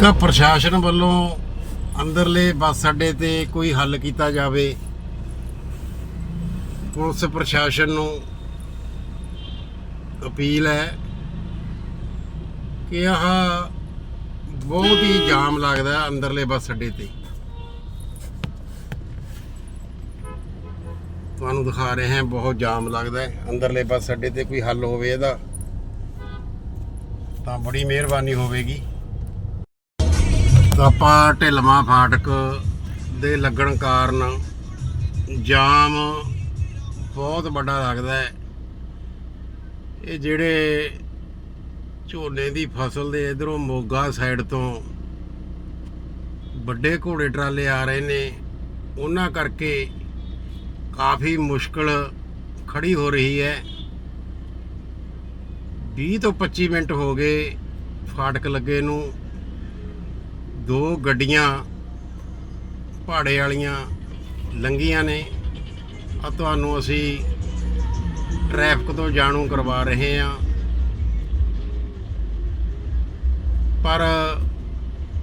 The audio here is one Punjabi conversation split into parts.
ਹਲਕਾ ਪ੍ਰਸ਼ਾਸਨ ਵੱਲੋਂ ਅੰਦਰਲੇ ਬੱਸ ਅੱਡੇ ਤੇ ਕੋਈ ਹੱਲ ਕੀਤਾ ਜਾਵੇ, ਪੁਲਿਸ ਪ੍ਰਸ਼ਾਸਨ ਨੂੰ ਅਪੀਲ ਹੈ ਕਿ ਆਹ ਬਹੁਤ ਹੀ ਜਾਮ ਲੱਗਦਾ ਅੰਦਰਲੇ ਬੱਸ ਅੱਡੇ ਤੇ। ਤੁਹਾਨੂੰ ਦਿਖਾ ਰਹੇ ਹਾਂ, ਬਹੁਤ ਜਾਮ ਲੱਗਦਾ ਹੈ। ਅੰਦਰਲੇ ਬੱਸ ਅੱਡੇ ਤੇ ਕੋਈ ਹੱਲ ਹੋਵੇ ਇਹਦਾ, ਤਾਂ ਬੜੀ ਮਿਹਰਬਾਨੀ ਹੋਵੇਗੀ। ਆਪਾਂ ਢਿਲਮਾ ਫਾਟਕ ਦੇ ਲੱਗਣ ਕਾਰਨ ਜਾਮ ਬਹੁਤ ਵੱਡਾ ਲੱਗਦਾ ਹੈ। ਇਹ ਜਿਹੜੇ ਝੋਨੇ ਦੀ ਫਸਲ ਦੇ ਇਧਰੋਂ ਮੋਗਾ ਸਾਈਡ ਤੋਂ ਵੱਡੇ ਘੋੜੇ ਟਰਾਲੇ ਆ ਰਹੇ ਨੇ, ਉਹਨਾਂ ਕਰਕੇ ਕਾਫੀ ਮੁਸ਼ਕਲ ਖੜੀ ਹੋ ਰਹੀ ਹੈ। 20 ਤੋਂ 25 ਮਿੰਟ ਹੋ ਗਏ ਫਾਟਕ ਲੱਗੇ ਨੂੰ। ਦੋ ਗੱਡੀਆਂ ਪਹਾੜੇ ਵਾਲੀਆਂ ਲੰਗੀਆਂ ਨੇ। ਆ ਤੁਹਾਨੂੰ ਅਸੀਂ ਟ੍ਰੈਫਿਕ ਤੋਂ ਜਾਣੂ ਕਰਵਾ ਰਹੇ ਹਾਂ। ਪਰ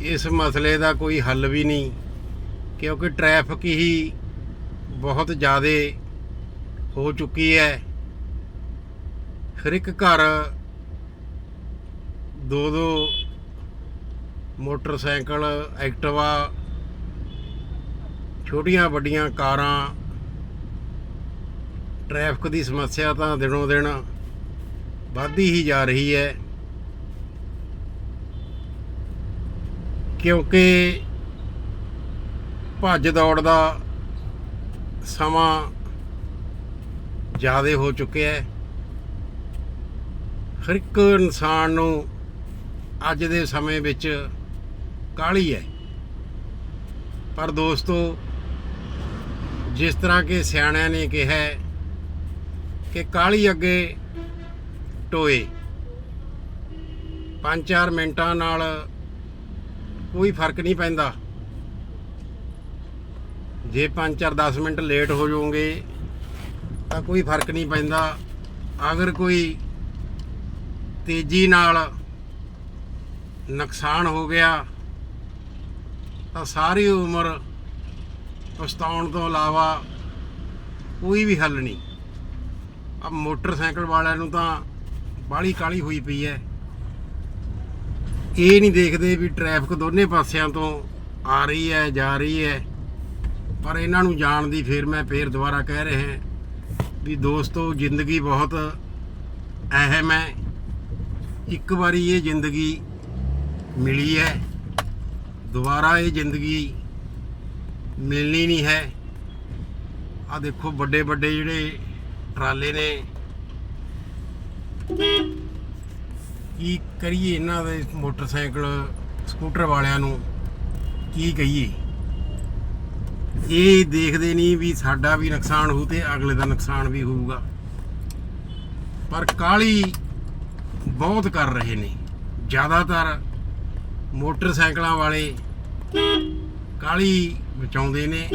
ਇਸ ਮਸਲੇ ਦਾ ਕੋਈ ਹੱਲ ਵੀ ਨਹੀਂ, ਕਿਉਂਕਿ ਟ੍ਰੈਫਿਕ ਹੀ ਬਹੁਤ ਜ਼ਿਆਦਾ ਹੋ ਚੁੱਕੀ ਹੈ। ਹਰ ਇੱਕ ਘਰ ਦੋ ਦੋ ਮੋਟਰਸਾਈਕਲ, ਐਕਟਿਵਾ, ਛੋਟੀਆਂ ਵੱਡੀਆਂ ਕਾਰਾਂ, ਟ੍ਰੈਫਿਕ ਦੀ ਸਮੱਸਿਆ ਤਾਂ ਦਿਨੋਂ ਦਿਨ ਵੱਧਦੀ ਹੀ ਜਾ ਰਹੀ ਹੈ। ਕਿਉਂਕਿ ਭੱਜ ਦੌੜ ਦਾ ਸਮਾਂ ਜ਼ਿਆਦਾ ਹੋ ਚੁੱਕਿਆ ਹੈ। ਹਰ ਇੱਕ ਇਨਸਾਨ ਨੂੰ ਅੱਜ ਦੇ ਸਮੇਂ ਵਿੱਚ ਕਾਹਲੀ ਹੈ। ਪਰ ਦੋਸਤੋ, ਜਿਸ ਤਰ੍ਹਾਂ ਕਿ ਸਿਆਣਿਆਂ ਨੇ ਕਿਹਾ ਕਿ ਕਾਹਲੀ ਅੱਗੇ ਟੋਏ। 5-4 ਮਿੰਟਾਂ ਨਾਲ ਕੋਈ ਫ਼ਰਕ ਨਹੀਂ ਪੈਂਦਾ। ਜੇ 5-4 10 ਮਿੰਟ ਲੇਟ ਹੋ ਜਾਓਗੇ, ਤਾਂ ਕੋਈ ਫ਼ਰਕ ਨਹੀਂ ਪੈਂਦਾ। ਅਗਰ ਕੋਈ ਤੇਜ਼ੀ ਨਾਲ ਨੁਕਸਾਨ ਹੋ ਗਿਆ ਤਾਂ ਸਾਰੀ ਉਮਰ ਪਛਤਾਉਣ ਤੋਂ ਇਲਾਵਾ ਕੋਈ ਵੀ ਹੱਲ ਨਹੀਂ। ਆ ਮੋਟਰਸਾਈਕਲ ਵਾਲਿਆਂ ਨੂੰ ਤਾਂ ਬਾਹਲੀ ਕਾਲੀ ਹੋਈ ਪਈ ਹੈ। ਇਹ ਨਹੀਂ ਦੇਖਦੇ ਵੀ ਟ੍ਰੈਫਿਕ ਦੋਨੇ ਪਾਸਿਆਂ ਤੋਂ ਆ ਰਹੀ ਹੈ, ਜਾ ਰਹੀ ਹੈ। ਪਰ ਇਹਨਾਂ ਨੂੰ ਜਾਣ ਦੀ ਫਿਰ ਮੈਂ ਫੇਰ ਦੁਬਾਰਾ ਕਹਿ ਰਿਹਾ ਵੀ ਦੋਸਤੋ, ਜ਼ਿੰਦਗੀ ਬਹੁਤ ਅਹਿਮ ਹੈ। ਇੱਕ ਵਾਰੀ ਇਹ ਜ਼ਿੰਦਗੀ ਮਿਲੀ ਹੈ। ਦੁਬਾਰਾ ਇਹ ਜ਼ਿੰਦਗੀ ਮਿਲਣੀ ਨਹੀਂ ਹੈ। ਆ ਦੇਖੋ ਵੱਡੇ ਵੱਡੇ ਜਿਹੜੇ ਟਰਾਲੇ ਨੇ। ਕੀ ਕਰੀਏ ਇਹਨਾਂ ਦੇ ਮੋਟਰਸਾਈਕਲ, ਸਕੂਟਰ ਵਾਲਿਆਂ ਨੂੰ? ਕੀ ਕਹੀਏ? ਇਹ ਦੇਖਦੇ ਨਹੀਂ ਵੀ ਸਾਡਾ ਵੀ ਨੁਕਸਾਨ ਹੋਊ ਤੇ ਅਗਲੇ ਦਾ ਨੁਕਸਾਨ ਵੀ ਹੋਊਗਾ। ਪਰ ਕਾਲੀ ਬਹੁਤ ਕਰ ਰਹੇ ਨੇ। ਜ਼ਿਆਦਾਤਰ ਮੋਟਰਸਾਈਕਲਾਂ ਵਾਲੇ ਕਾਲੀ ਬਚਾਉਂਦੇ ਨੇ।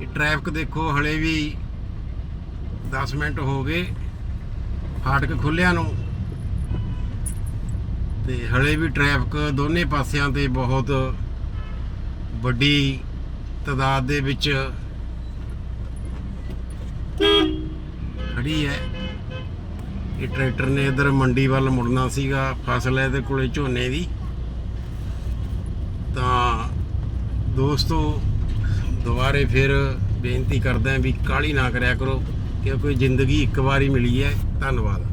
ਇਹ ਟ੍ਰੈਫਿਕ ਦੇਖੋ, ਹਲੇ ਵੀ 10 ਮਿੰਟ ਹੋ ਗਏ। ਫਾਟਕ ਖੁੱਲਿਆ ਨੂੰ। ਤੇ ਹਲੇ ਵੀ ਟ੍ਰੈਫਿਕ ਦੋਨੇ ਪਾਸਿਆਂ ਤੇ ਬਹੁਤ ਵੱਡੀ ਤਦਾਦ ਦੇ ਵਿੱਚ ਖੜੀ ਹੈ। ਇਹ ਟਰੈਕਟਰ ਨੇ ਇਧਰ ਮੰਡੀ ਵੱਲ ਮੁੜਨਾ ਸੀਗਾ, ਫਸਲ ਇਹਦੇ ਕੋਲੇ ਝੋਨੇ ਦੀ। ਤਾਂ ਦੋਸਤੋ, ਦੁਬਾਰੇ ਫਿਰ ਬੇਨਤੀ ਕਰਦਾ ਵੀ ਕਾਲੀ ਨਾ ਕਰਿਆ ਕਰੋ, ਕਿਉਂਕਿ ਜ਼ਿੰਦਗੀ ਇੱਕ ਵਾਰੀ ਮਿਲੀ ਹੈ। ਧੰਨਵਾਦ।